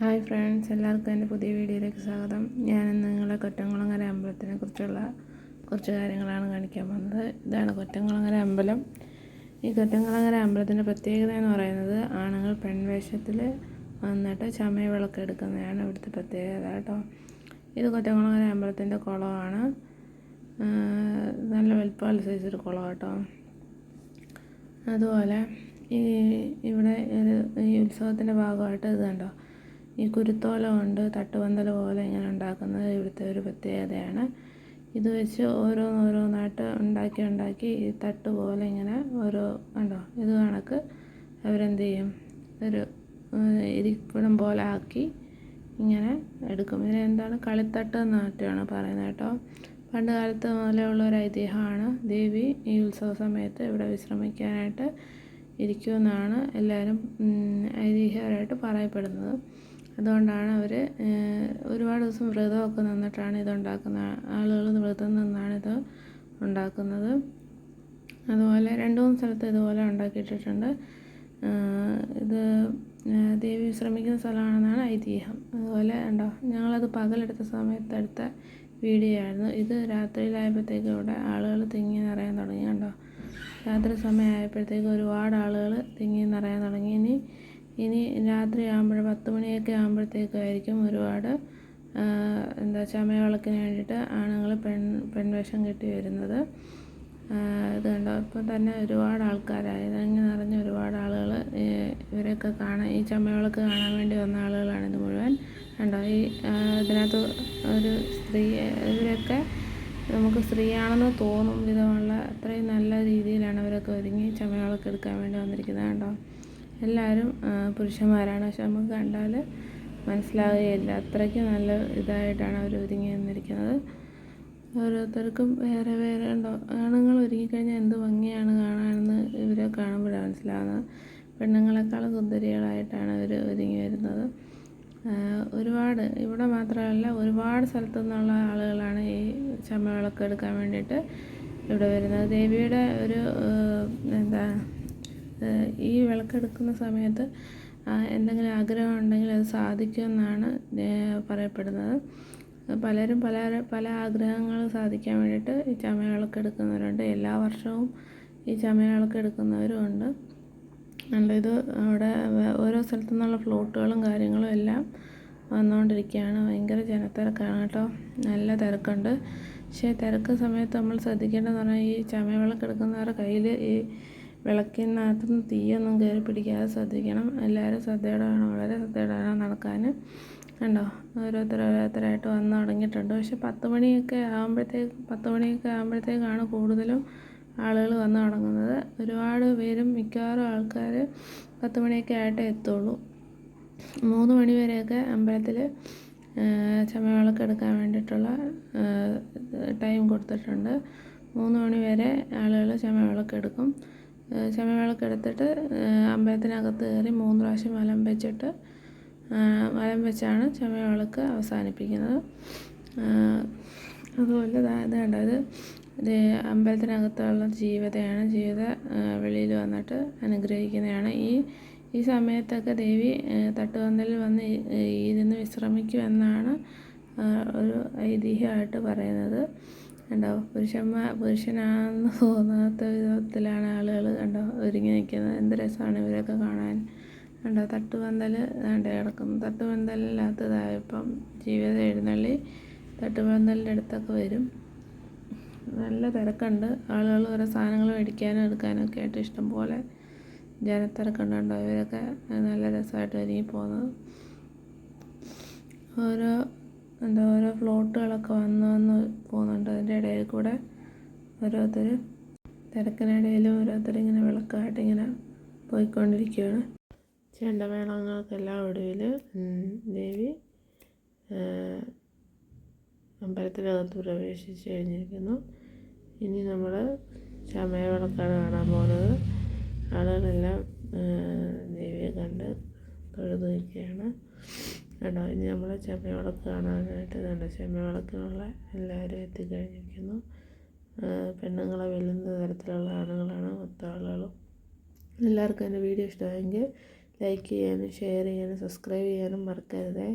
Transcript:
Hi friends എല്ലാവർക്കും എന്റെ പുതിയ വീഡിയോയിലേക്ക് സ്വാഗതം. ഞാൻ നിങ്ങളെ കൊറ്റംകുളങ്ങര അമ്പലത്തിനെ കുറിച്ചുള്ള കുറച്ച് കാര്യങ്ങളാണ് കാണിക്കാൻ പോകുന്നത്. ഇതാണ് കൊറ്റംകുളങ്ങര അമ്പലം. ഈ കൊറ്റംകുളങ്ങര അമ്പലത്തിന്റെ പ്രത്യേകത എന്ന് പറയുന്നത് ആണുങ്ങൾ പെൺവേഷത്തിൽ വന്നിട്ട് ചമയവിളക്ക് എടുക്കുന്നതാണ് ഇവിടുത്തെ പ്രത്യേകത കേട്ടോ. ഇത് കൊറ്റംകുളങ്ങര അമ്പലത്തിന്റെ കുളമാണ്. നല്ല വലുപ്പമുള്ള സൈസൊരു കുളം കേട്ടോ. അതുപോലെ ഈ ഇവിടെ ഒരു ഈ ഉത്സവത്തിന്റെ ഭാഗമായിട്ട് ഇത് കണ്ടോ? ഈ കുരുത്തോല കൊണ്ട് തട്ടുപന്തൽ പോലെ ഇങ്ങനെ ഉണ്ടാക്കുന്നത് ഇവിടുത്തെ ഒരു പ്രത്യേകതയാണ്. ഇത് വെച്ച് ഓരോന്നോരോന്നായിട്ട് ഉണ്ടാക്കി ഉണ്ടാക്കി ഈ തട്ട് പോലെ ഇങ്ങനെ ഓരോ കണ്ടോ? ഇത് കണക്ക് അവരെന്ത് ചെയ്യും? ഒരു ഇരിപ്പിടം പോലെ ആക്കി ഇങ്ങനെ എടുക്കും. ഇതിന് എന്താണ്? കളിത്തട്ട് എന്നാണ് പറയുന്നത് കേട്ടോ. പണ്ട് കാലത്ത് മുതലേ ഉള്ള ഒരു ഐതിഹ്യമാണ് ദേവി ഈ ഉത്സവ സമയത്ത് ഇവിടെ വിശ്രമിക്കാനായിട്ട് ഇരിക്കുമെന്നാണ് എല്ലാവരും ഐതിഹ്യപരമായിട്ട് പറയപ്പെടുന്നത്. അതുകൊണ്ടാണ് അവർ ഒരുപാട് ദിവസം വ്രതമൊക്കെ നിന്നിട്ടാണ് ഇതുണ്ടാക്കുന്നത് ആളുകൾ വ്രതം നിന്നാണ് ഇത് ഉണ്ടാക്കുന്നത്. അതുപോലെ രണ്ട് മൂന്ന് സ്ഥലത്ത് ഇതുപോലെ ഉണ്ടാക്കിയിട്ടിട്ടുണ്ട്. ഇത് ദേവി വിശ്രമിക്കുന്ന സ്ഥലമാണെന്നാണ് ഐതിഹ്യം. അതുപോലെ ഉണ്ടോ ഞങ്ങളത് പകലെടുത്ത സമയത്ത് എടുത്ത വീഡിയോ ആയിരുന്നു. ഇത് രാത്രിയിലായപ്പോഴത്തേക്കും ഇവിടെ ആളുകൾ തിങ്ങി നിറയാൻ തുടങ്ങി കണ്ടോ. രാത്രി സമയമായപ്പോഴത്തേക്കും ഒരുപാട് ആളുകൾ തിങ്ങി നിറയാൻ തുടങ്ങി. ഇനി ഇനി രാത്രി ആകുമ്പോൾ പത്ത് മണിയൊക്കെ ആകുമ്പോഴത്തേക്കായിരിക്കും ഒരുപാട് എന്താ ചമയവിളക്കിന് വേണ്ടിയിട്ട് ആണുങ്ങൾ പെൺ പെൺവേഷം കെട്ടി വരുന്നത്. ഇത് കണ്ടോ ഇപ്പം തന്നെ ഒരുപാട് ആൾക്കാരായി. ഇതങ്ങനെ നിറഞ്ഞ ഒരുപാട് ആളുകൾ ഇവരെയൊക്കെ കാണാൻ ഈ ചമയവിളക്ക് കാണാൻ വേണ്ടി വന്ന ആളുകളാണ് ഇത് മുഴുവൻ. കണ്ടോ ഈ ഇതിനകത്ത് ഒരു സ്ത്രീ ഇവരൊക്കെ നമുക്ക് സ്ത്രീയാണെന്ന് തോന്നും വിധമുള്ള അത്രയും നല്ല രീതിയിലാണ് അവരൊക്കെ ഒരുങ്ങി ചമയവിളക്ക് എടുക്കാൻ വേണ്ടി വന്നിരിക്കുന്നത്. കണ്ടോ എല്ലാവരും പുരുഷന്മാരാണ്. പക്ഷെ നമുക്ക് കണ്ടാൽ മനസ്സിലാവുകയില്ല. അത്രയ്ക്ക് നല്ല ഇതായിട്ടാണ് അവർ ഒരുങ്ങി വന്നിരിക്കുന്നത്. ഓരോരുത്തർക്കും വേറെ വേറെ ഉണ്ടോ? ആണുങ്ങൾ ഒരുങ്ങിക്കഴിഞ്ഞാൽ എന്ത് ഭംഗിയാണ് കാണാനെന്ന് ഇവരെ കാണുമ്പോഴാണ് മനസ്സിലാവുന്നത്. പെണ്ണുങ്ങളെക്കാളും സുന്ദരികളായിട്ടാണ് അവർ ഒരുങ്ങി വരുന്നത്. ഒരുപാട് ഇവിടെ മാത്രമല്ല ഒരുപാട് സ്ഥലത്തു നിന്നുള്ള ആളുകളാണ് ഈ ചമ്മവിളക്ക് എടുക്കാൻ വേണ്ടിയിട്ട് ഇവിടെ വരുന്നത്. ദേവിയുടെ ഒരു എന്താ ഈ വിളക്കെടുക്കുന്ന സമയത്ത് എന്തെങ്കിലും ആഗ്രഹം ഉണ്ടെങ്കിൽ അത് സാധിക്കുമെന്നാണ് പറയപ്പെടുന്നത്. പലരും പല പല ആഗ്രഹങ്ങൾ സാധിക്കാൻ വേണ്ടിയിട്ട് ഈ ചമയവിളക്കെടുക്കുന്നവരുണ്ട് എല്ലാ വർഷവും ഈ ചമയവിളക്കെടുക്കുന്നവരും ഉണ്ട്. ഇത് അവിടെ ഓരോ സ്ഥലത്തു നിന്നുള്ള ഫ്ലോട്ടുകളും കാര്യങ്ങളും എല്ലാം വന്നുകൊണ്ടിരിക്കുകയാണ്. ഭയങ്കര ജനത്തിരക്കാണ് കേട്ടോ. നല്ല തിരക്കുണ്ട്. പക്ഷേ തിരക്ക് സമയത്ത് നമ്മൾ ശ്രദ്ധിക്കേണ്ടതെന്ന് പറഞ്ഞാൽ ഈ ചമയവിളക്കെടുക്കുന്നവരുടെ കയ്യിൽ ഈ വിളക്കിനകത്തുനിന്ന് തീയൊന്നും കയറി പിടിക്കാതെ ശ്രദ്ധിക്കണം. എല്ലാവരും ശ്രദ്ധയോടെ വേണം വളരെ ശ്രദ്ധയോടെ വേണം നടക്കാൻ. കണ്ടോ? ഓരോരുത്തർ ഓരോരുത്തരായിട്ട് വന്ന് തുടങ്ങിയിട്ടുണ്ട്. പക്ഷെ പത്ത് മണിയൊക്കെ ആകുമ്പോഴത്തേക്ക് പത്ത് മണിയൊക്കെ ആകുമ്പോഴത്തേക്കാണ് കൂടുതലും ആളുകൾ വന്ന് തുടങ്ങുന്നത്. ഒരുപാട് പേരും മിക്കവാറും ആൾക്കാർ പത്ത് മണിയൊക്കെ ആയിട്ടേ എത്തുള്ളൂ. മൂന്ന് മണി വരെയൊക്കെ അമ്പലത്തിൽ ചമയവിളക്ക് എടുക്കാൻ വേണ്ടിയിട്ടുള്ള ടൈം കൊടുത്തിട്ടുണ്ട്. മൂന്ന് മണി വരെ ആളുകൾ ചമയവിളക്ക് എടുക്കും. ചമയവിളക്ക് എടുത്തിട്ട് അമ്പലത്തിനകത്ത് കയറി മൂന്ന് പ്രാവശ്യം വലം വെച്ചിട്ട് വലം വെച്ചാണ് ചമയവിളക്ക് അവസാനിപ്പിക്കുന്നത്. അതുപോലെ ഇതാണ്ട് അത് ഇത് അമ്പലത്തിനകത്തുള്ള ജീവിതയാണ് ജീവിത വെളിയിൽ വന്നിട്ട് അനുഗ്രഹിക്കുന്നതാണ്. ഈ ഈ സമയത്തൊക്കെ ദേവി തട്ടുപന്തലിൽ വന്ന് ഇരുന്ന് വിശ്രമിക്കുമെന്നാണ് ഒരു ഐതിഹ്യമായിട്ട് പറയുന്നത്. കണ്ടോ? പുരുഷന്മാർ പുരുഷനാണെന്ന് തോന്നാത്ത വിധത്തിലാണ് ആളുകൾ കണ്ടോ ഒരുങ്ങി നിൽക്കുന്നത്. എന്ത് രസമാണ് ഇവരൊക്കെ കാണാൻ. കണ്ടോ? തട്ടുപന്തൽ വേണ്ട കിടക്കുന്നു. തട്ടുപന്തലില്ലാത്തതായപ്പം ജീവിത എഴുന്നള്ളി തട്ടുപന്തലിന്റെ അടുത്തൊക്കെ വരും. നല്ല തിരക്കുണ്ട്. ആളുകൾ ഓരോ സാധനങ്ങൾ മേടിക്കാനും എടുക്കാനും ഒക്കെ ആയിട്ട് ഇഷ്ടം പോലെ ജനത്തിരക്കുണ്ടോ കണ്ടോ? ഇവരൊക്കെ നല്ല രസമായിട്ട് ഒരുങ്ങി പോകുന്നത്. ഓരോ എന്താ ഓരോ ഫ്ലോട്ടുകളൊക്കെ വന്ന് വന്ന് പോകുന്നുണ്ട്. അതിന്റെ ഇടയിൽ കൂടെ ഓരോരുത്തർ തിരക്കിനിടയിലും ഓരോരുത്തർ ഇങ്ങനെ വിളക്കായിട്ട് ഇങ്ങനെ പോയിക്കൊണ്ടിരിക്കുകയാണ്. ചെണ്ടമേളങ്ങൾക്കെല്ലാം ഒടുവിൽ ദേവി അമ്പലത്തിനകത്ത് പ്രവേശിച്ച് കഴിഞ്ഞിരിക്കുന്നു. ഇനി നമ്മൾ ചമയ വിളക്കാണ് കാണാൻ പോകുന്നത്. ആളുകളെല്ലാം ദേവിയെ കണ്ട് തൊഴുതു നിൽക്കുകയാണ്. കേട്ടോ ഇനി നമ്മൾ ചെമ്മവിളക്ക് കാണാനായിട്ട് ഇതുണ്ട്. ചെമ്മവിളക്കിനുള്ള എല്ലാവരും എത്തിക്കഴിഞ്ഞിരിക്കുന്നു. പെണ്ണുങ്ങളെ വെല്ലുന്ന തരത്തിലുള്ള ആണുങ്ങളാണ് മൊത്തം ആളുകളും. എല്ലാവർക്കും എന്റെ വീഡിയോ ഇഷ്ടമായെങ്കിൽ ലൈക്ക് ചെയ്യാനും ഷെയർ ചെയ്യാനും സബ്സ്ക്രൈബ് ചെയ്യാനും മറക്കരുതേ.